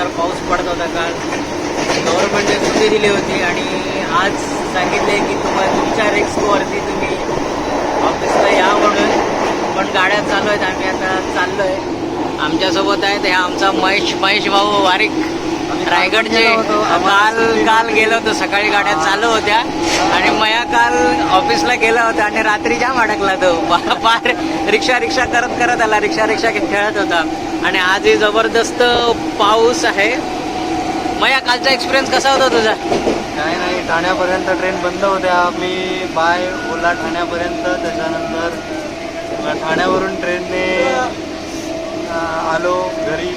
जोरदार पाऊस पडत होता काल गव्हर्नमेंटने सुट्टी दिली होती आणि आज सांगितले की तुम्हाला तुमच्या रिक्सवरती तुम्ही ऑफिसला या म्हणून. पण गाड्या चालू आहेत आम्ही आता चाललो आहे आमच्यासोबत आहेत हे आमचा महेश महेश भाऊ वारीक. रायगडचे काल काल गेलो होतो सकाळी गाड्या चालू होत्या. आणि मया काल ऑफिसला गेला होता आणि रात्री जाम अडकला तो. पार रिक्षा रिक्षा करत करत आला. रिक्षा रिक्षा खेळत होता. आणि आजही जबरदस्त पाऊस आहे. मया कालचा एक्सपिरियन्स कसा होता तुझा? काय नाही ठाण्यापर्यंत ट्रेन बंद होत्या. मी बाय ओला ठाण्यापर्यंत. त्याच्यानंतर ठाण्यावरून ट्रेनने आलो घरी.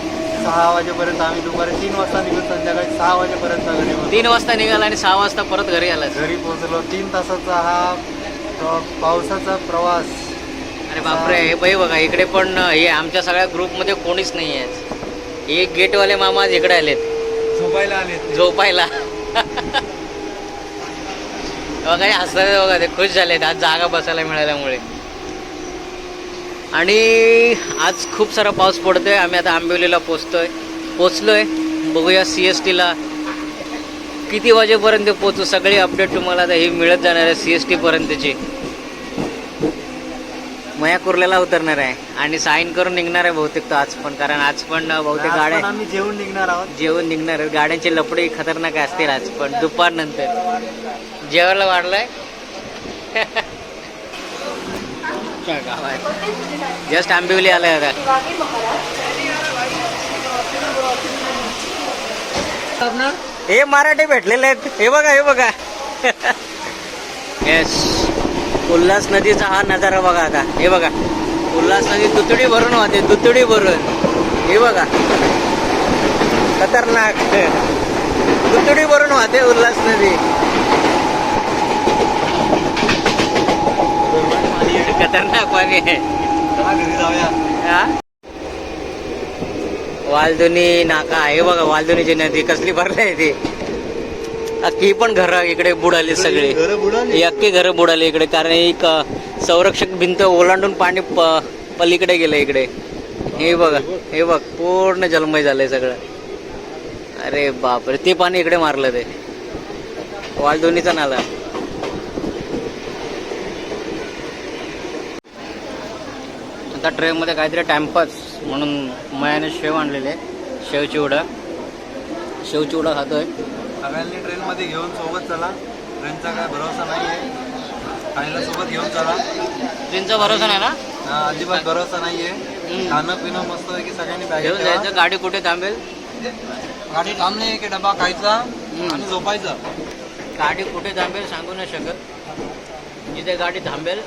सहा वाजेपर्यंत आम्ही दुपारी तीन वाजता निघून संध्याकाळी सहा वाजेपर्यंत घरी तीन वाजता निघाला आणि सहा वाजता परत घरी आला घरी पोहोचलो. तीन तासाचा हा पावसाचा प्रवास. अरे बापरे हे बाई बघा इकडे पण हे आमच्या सगळ्या ग्रुपमध्ये कोणीच नाही आहे. एक गेटवाले मामा आज इकडे आलेत. झोपायला आले झोपायला. बघा हे हसतात बघा ते खुश झालेत. आज जागा बसायला मिळाल्यामुळे. आणि आज खूप सारा पाऊस पडतोय. आम्ही आता आंबिवलीला पोचतोय. पोचलोय. बघूया सी एस टीला किती वाजेपर्यंत पोचू सगळी अपडेट तुम्हाला आता ही मिळत जाणार आहे सी एस टी पर्यंतची. मया कुर्ल्याला उतरणार आहे. आणि साईन करून निघणार आहे बहुतेक तो आज पण कारण आज पण बहुतेक गाड्या आम्ही जेवून निघणार आहोत. जेवण निघणार आहे. गाड्यांचे लपडे खतरनाक असतील आज पण. दुपार नंतर जस्ट आंबिवली आलाय आता. हे मराठी भेटलेले आहेत. हे बघा हे बघा. येस उल्हास नदीचा हा नजारा बघा आता. हे बघा. उल्हास नदी दुतडी भरून वाहते दुतडी भरून. हे बघा. खतरनाक. दुतडी भरून वाहते उल्हास नदी. खतरनाक पाणी आहे? वालदुनी नाका हे बघा वालदुनीची नदी कसली भरली ती. अख्खी पण घर इकडे बुडाली सगळी. अख्खी घरं बुडाली इकडे कारण एक संरक्षक भिंत ओलांडून पाणी प- पलीकडे गेलं इकडे. हे बघा हे बघ पूर्ण जलमय झालंय सगळं. अरे बापरे ते पाणी इकडे मारलं ते. वालदुनीचा नाला. आता ट्रेनमध्ये काहीतरी टाइमपास म्हणून मयाने शेव आणलेले शेव चिवडा शेव चिवडा खातोय. सगळ्यांनी ट्रेनमध्ये घेऊन सोबत चला. ट्रेनचा काय भरोसा नाही आहे खायला सोबत घेऊन चला. ट्रेनचा भरोसा नाही ना? हा, अजिबात भरोसा नाहीये. हम्म. खाणं पिणं मस्त आहे की सगळ्यांनी घेऊन जायचं. गाडी कुठे थांबेल? गाडी थांबणे की डबा खायचा आणि झोपायचं. गाडी कुठे थांबेल सांगू नाही शकत. जिथे गाडी थांबेल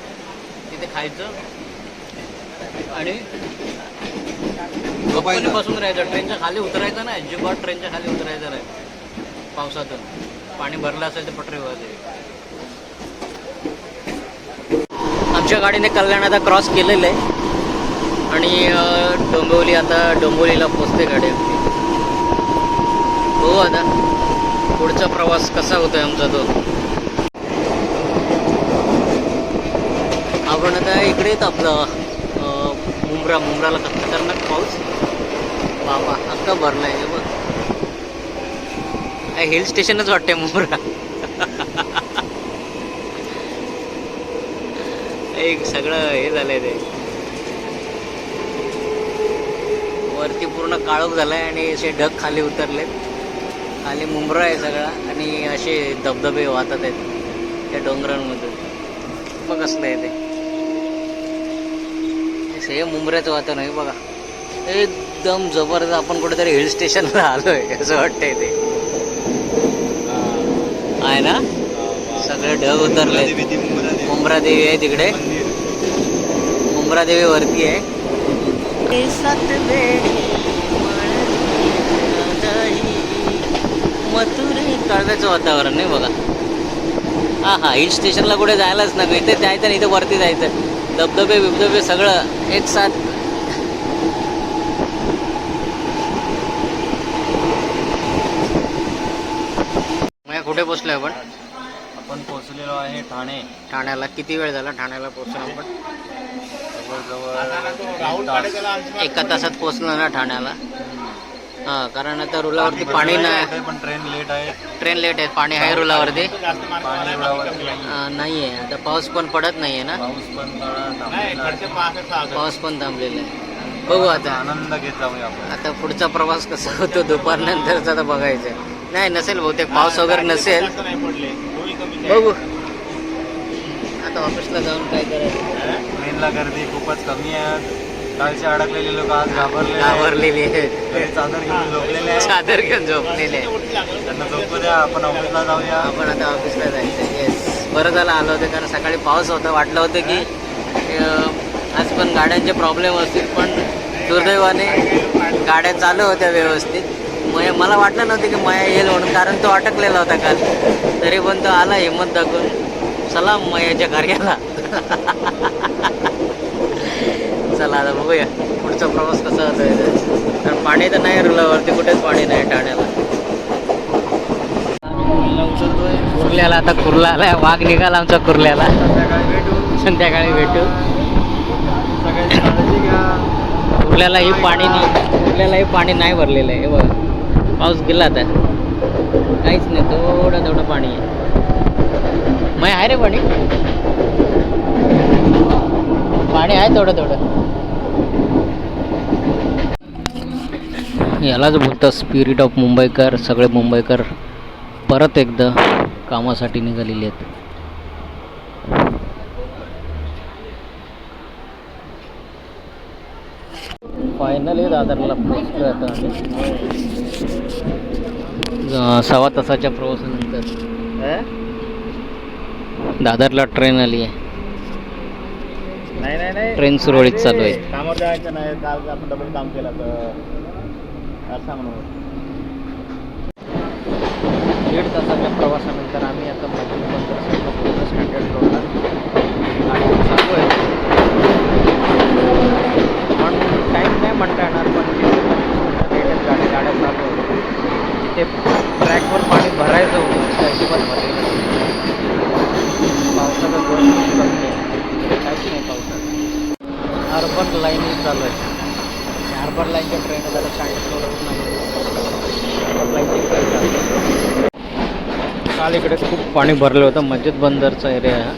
तिथे खायचं. आणि झोपायचं. बसून राहायचं ट्रेनच्या खाली उतरायचं नाही. अजिबात ट्रेनच्या खाली उतरायचं नाही. पावसातून. पाणी भरलं असेल तर पटरी वगैरे आमच्या गाडीने कल्याण आता क्रॉस केलेलं आहे. आणि अं, डोंबिवली आता डोंबिवलीला पोचते गाडी आमची हो आता पुढचा प्रवास कसा होतोय आमचा तो. आपण आता इकडे येत आपलं. मुंब्रा मुंब्राला का खतरनाक पाऊस. बाबा अख्खा भरलाय हे बघ. हिल स्टेशनच वाटतंय मुंब्रा. एक सगळं हे झालंय ते. वरती पूर्ण काळोख झालाय आणि असे ढग खाली उतरलेत. खाली मुंब्रा आहे सगळा आणि असे धबधबे वाहतात आहेत त्या डोंगरांमधून मग असलं आहे ते. सेम मुंबऱ्याचं वातावरण आहे बघा. एकदम जबरदस्त आपण कुठेतरी हिल स्टेशनला आलोय असं वाटतंय ते. आहे ना? सगळे ढग उतरले मुंब्रा देवी आहे तिकडे. मुंब्रा देवी वरती आहे. मथुरे. कळव्याचं वातावरण नाही बघा. हा हा हिल स्टेशनला कुठे जायलाच नको. इथे जायचं नाही इथे वरती जायचं. धबधबे बिबधबे सगळं एक साथ. मग कुठे पोचलोय आपण? आपण पोहोचलेलो आहे ठाणे. ठाण्याला. किती वेळ झाला ठाण्याला पोचलो आपण? जवळजवळ. एका तासात पोचलो ना ठाण्याला. हा कारण आता रुलावरती पाणी नाही. पण ट्रेन लेट आहे. ट्रेन लेट आहे पाणी आहे रुलावरती. पाणी रुळावरती नाही. नाहीये. आता पाऊस पण पडत नाहीये ना? पाऊस पण थोडा थांबलेला आहे. पाऊस पण थांबलेला आहे. बघू आता. आनंद घेत जाऊया आपण. आता पुढचा प्रवास कसा होतो दुपारनंतरचा आता बघायचं नाही नसेल बहुतेक पाऊस वगैरे नसेल. बघू. आता ऑफिसला जाऊन काय करायचं? ट्रेनला गर्दी खूपच कमी आहे. कालचे अडकलेले लोक आज घाबरले घाबरलेली चादर घेऊन झोपलेले चादर घेऊन झोपलेले त्यांना झोपू द्या आपण ऑफिसला जाऊया. आपण आता ऑफिसला जायचं येस बरं झालं आलं होतं कारण सकाळी पाऊस होता. वाटलं होतं की आज पण गाड्यांचे प्रॉब्लेम असतील पण दुर्दैवाने गाड्या चालू होत्या व्यवस्थित. मय मला वाटलं नव्हतं की मया येईल म्हणून कारण तो अटकलेला होता काल. तरी पण तो आला हिंमत दाखवून. चला मयाच्या कार्याला. चला आता बघूया. पुढचा प्रवास कसा होता. कारण पाणी तर नाही रुलावरती कुठेच पाणी नाही ठाण्याला कुर्ल्याला आता कुर्ला आलाय वाघ निघाला आमचा कुर्ल्याला. संध्याकाळी भेटू. कुर्ल्यालाही पाणी नाही. कुर्ल्यालाही पाणी नाही भरलेलं आहे हे बघ. पाऊस गेला आता. काहीच नाही थोडं थोडं पाणी आहे. मग आहे रे पाणी? पाणी आहे थोडं थोडं. यालाच बोलतं स्पिरिट ऑफ मुंबईकर सगळे मुंबईकर परत एकदा कामासाठी निघालेले आहेत. फायनली दादरला पोचलो आता आम्ही. सव्वा तासाच्या प्रवासानंतर. दादरला ट्रेन आली आहे. नाही नाही नाही. ट्रेन सुरळीत चालू आहे. कामावर जायचं नाही. काल आपण डबल काम केलं तर दीड तासाच्या प्रवासानंतर आम्ही आता मध्य बंदर साईडला पोहोचलो स्टँडर्ड रोड गाडी चालू आहे पण टाईम नाही म्हणता येणार पण वीस ते पंचवीस मिनिटं लेट आहेत गाड्या गाड्या चालू आहेत जिथे ट्रॅकवर पाणी भरायचं होतं त्या हिशोबात भरलेलं नाही. पावसाचा जोर खूप कमी आहे इकडे काहीच नाही पावसात अर्बन लाईन चालू आहे हार्बर लाईनच्या ट्रेन जरा शाळेत काल इकडे खूप पाणी भरलं होतं. मस्जिद बंदरचा एरिया आहे हा.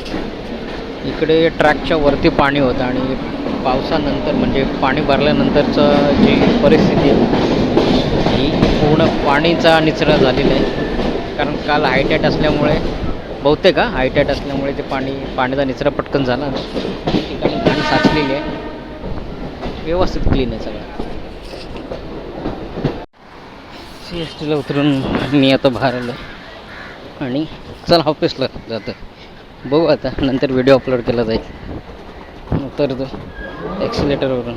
इकडे ट्रॅकच्या वरती पाणी होतं आणि पावसानंतर म्हणजे पाणी भरल्यानंतरचं जी परिस्थिती आहे ही पूर्ण पाणीचा निचरा झालेला आहे. कारण काल हायटॅट असल्यामुळे बहुतेक हा हायटॅट असल्यामुळे ते पाणी पाण्याचा निचरा पटकन झाला. ठिकाणी पाणी साचलेली आहे. व्यवस्थित क्लीन आहे सगळं. सी एस टीला उतरून मी आता बाहेर आलो आणि चल ऑफिसला जातं बघू आता नंतर व्हिडिओ अपलोड केला जाईल. तर ॲक्सिलेटरवरून